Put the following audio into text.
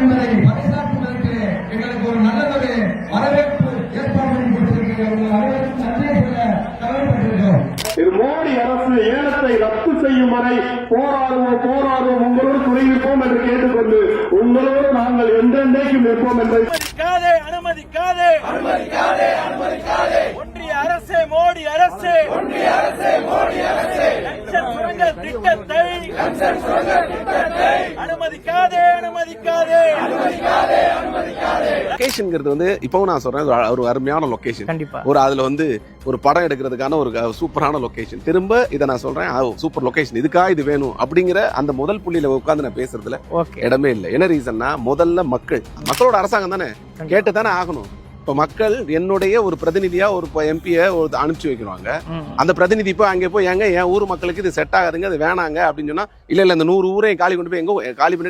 என்பதை பறைசாற்றுவதற்கு எங்களுக்கு ஒரு நல்லதொரு வரவேற்பு ஏற்பாடு பண்ணி கொடுத்திருக்கிறீர்கள். உங்கள் அனைவருக்கும் நன்றியை சொல்ல கடமைப்பட்டிருக்கிறோம். இது மோடி அரசு ஏலத்தை ரத்து செய்யும் வரை போராடுவோம் போராடுவோம். உங்களோடு துணை நிற்போம் என்று கேட்டுக்கொண்டு உங்களோடு நாங்கள் எந்தெந்தைக்கும் நிற்போம் என்பதை அனுமதிக்காதே அனுமதிக்காதே. அனுமதிக்காதே ஒன்றிய அரசே மோடி அரசே. ஒன்றிய அரசே மோடி அரசே. சுரங்க திட்டத்தை அனுமதிக்காதே அனுமதிக்காதே. லொகேஷன்ங்கிறது வந்து இப்பவும் நான் சொல்றேன் ஒரு அருமையான லொகேஷன் கண்டிப்பா. ஒரு அதுல வந்து ஒரு படம் எடுக்கிறதுக்கான ஒரு சூப்பரான லொகேஷன் திரும்ப இதை நான் சொல்றேன் சூப்பர் லொகேஷன் இதுக்கா இது வேணும் அப்படிங்கிற அந்த முதல் புள்ளியில உட்கார்ந்து நான் பேசுறதுல இடமே இல்லை. என்ன ரீசன்னா முதல்ல மக்கள். மக்களோட அரசாங்கம் தானே? கேட்டு தானே ஆகணும். இப்ப மக்கள் என்னுடைய ஒரு பிரதிநிதியா ஒரு எம்பியை ஒரு அனுப்பிச்சு வைக்கிறாங்க. அந்த பிரதிநிதி இப்போ அங்கே போய் எங்க என் ஊர் மக்களுக்கு இது செட் ஆகாதுங்க அது வேணாங்க அப்படின்னு சொன்னா இல்ல இல்ல இந்த நூறு ஊரையும் காலி கொண்டு போய் எங்க காலி பண்ணி